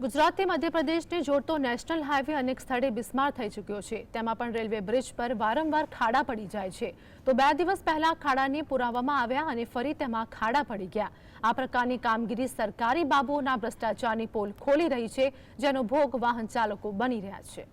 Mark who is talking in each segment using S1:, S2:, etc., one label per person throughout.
S1: ગુજરાતથી મધ્યપ્રદેશને જોડતો national highway અનેક સ્થળે બિસ્માર થઈ ચૂક્યો છે. તેમાં પણ રેલવે બ્રિજ પર વારંવાર ખાડા પડી જાય છે. તો બે દિવસ પહેલા ખાડાને પુરાવવામાં આવ્યા અને ફરી તેમાં ખાડા પડી ગયા. આ પ્રકારની કામગીરી સરકારી બાબુઓના ભ્રષ્ટાચારની પોલ ખોલી રહી છે, જેનો ભોગ વાહન ચાલકો બની રહ્યા છે.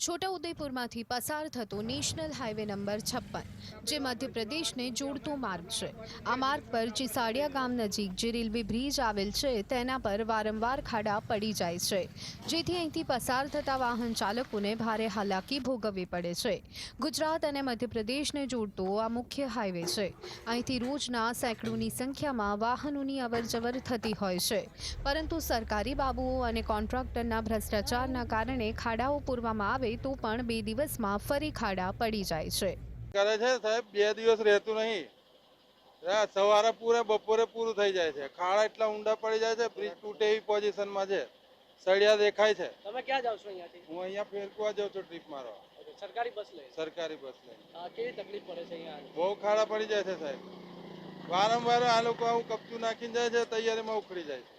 S2: છોટાઉદેપુરમાંથી પસાર થતો નેશનલ હાઈવે નંબર છપ્પન, જે મધ્યપ્રદેશને જોડતો માર્ગ છે. આ માર્ગ પર ચિસાડિયા ગામ નજીક જે રેલવે બ્રિજ આવેલ છે, તેના પર વારંવાર ખાડા પડી જાય છે. જેથી અહીંથી પસાર થતા વાહન ચાલકોને ભારે હાલાકી ભોગવવી પડે છે. ગુજરાત અને મધ્યપ્રદેશને જોડતો આ મુખ્ય હાઈવે છે. અહીંથી રોજના સેંકડોની સંખ્યામાં વાહનોની અવરજવર થતી હોય છે. પરંતુ સરકારી બાબુઓ અને કોન્ટ્રાક્ટરના ભ્રષ્ટાચારના કારણે ખાડાઓ પૂરવામાં આવે તો પણ બે દિવસમાં ફરી ખાડા પડી જાય છે.
S3: કરે છે સાહેબ બે દિવસ રહેતું નહીં. સવારે પૂરે બપોરે પૂરું થઈ જાય છે. ખાડા એટલા ઊંડા પડી જાય છે બ્રિજ તૂટે એવી પોઝિશનમાં છે. સળિયા દેખાય છે.
S4: તમે ક્યાં જાવ છો અહીંયાથી?
S3: હું અહીંયા ફેરકુવા જાઉં છું ટ્રીપ મારવા.
S4: સરકારી બસ લઈ
S3: સરકારી બસ
S4: લઈ કેવી તકલીફ પડે છે અહીંયા?
S3: બહુ ખાડા પડી જાય છે સાહેબ. વારંવાર આ લોકો આવું કપચું નાખીને જાય છે તૈયારીમાં ઉખડી જાય છે.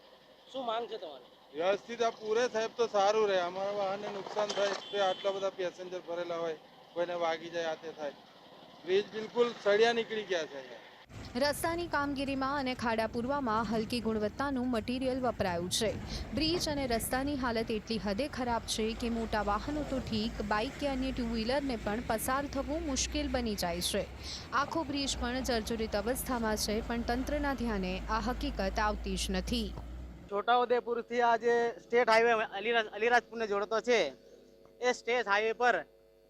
S4: શું માંગ છે તમારી?
S3: વ્યવસ્થિત આ પૂરે સાહેબ તો સારું રહે. અમારા વાહનને નુકસાન થાય તે આટલા બધા પેસેન્જર ભરેલા હોય, કોઈને વાગી જાય, આ તે થાય. બ્રિજ બિલકુલ સળિયા નીકળી ગયા છે
S2: રસ્તાની કામગીરીમાં અને ખાડા પૂરવામાં હલકી ગુણવત્તાનું મટીરિયલ વપરાયું છે. બ્રિજ અને રસ્તાની હાલત એટલી હદે ખરાબ છે કે મોટા વાહનો તો ઠીક બાઇક કે અન્ય ટુ વ્હીલરને પણ પસાર થવું મુશ્કેલ બની જાય છે. આખો બ્રિજ પણ જર્જરિત અવસ્થામાં છે, પણ તંત્રના ધ્યાને આ હકીકત આવતી જ નથી.
S5: છોટાઉદેપુરથી આ જે સ્ટેટ હાઈવે અલીરાજ, અલીરાજપુરને જોડતો છે. એ સ્ટેટ હાઈવે પર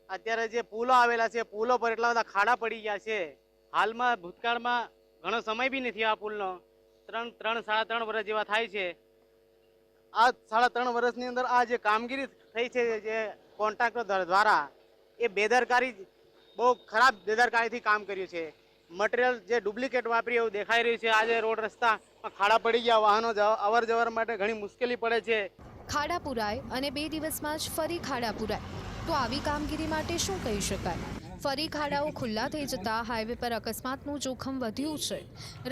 S5: અત્યારે જે પુલો આવેલા છે, પુલો પર એટલા બધા ખાડા પડી ગયા છે. હાલમાં ભૂતકાળમાં ઘણો સમય બી નથી આ પુલનો. ત્રણ ત્રણ, સાડા ત્રણ વર્ષ જેવા થાય છે. આ સાડા ત્રણ વર્ષની અંદર આ જે કામગીરી થઈ છે, જે કોન્ટ્રાક્ટર દ્વારા, એ બેદરકારી બહુ ખરાબ બેદરકારીથી કામ કર્યું છે. મટીરિયલ જે ડુપ્લિકેટ વાપરી એવું દેખાઈ રહ્યું છે. આજે રોડ રસ્તામાં ખાડા પડી ગયા, વાહનો અવર જવર માટે ઘણી મુશ્કેલી પડે છે.
S2: ખાડા પુરાય અને બે દિવસમાં જ ફરી ખાડા પુરાય. તો આવી કામગીરી માટે શું કહી શકાય? ફરી ખાડાઓ ખુલ્લા થઈ જતા હાઈવે પર અકસ્માતનું જોખમ વધ્યું છે.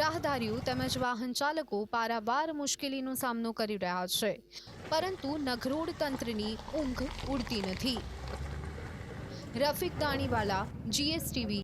S2: રાહદારીઓ તેમજ વાહન ચાલકો પારાવાર મુશ્કેલીનો સામનો કરી રહ્યા છે. પરંતુ નગરોડ તંત્રની ઊંઘ ઉડતી નથી. રફીક દાણીવાલા જીએસટીવી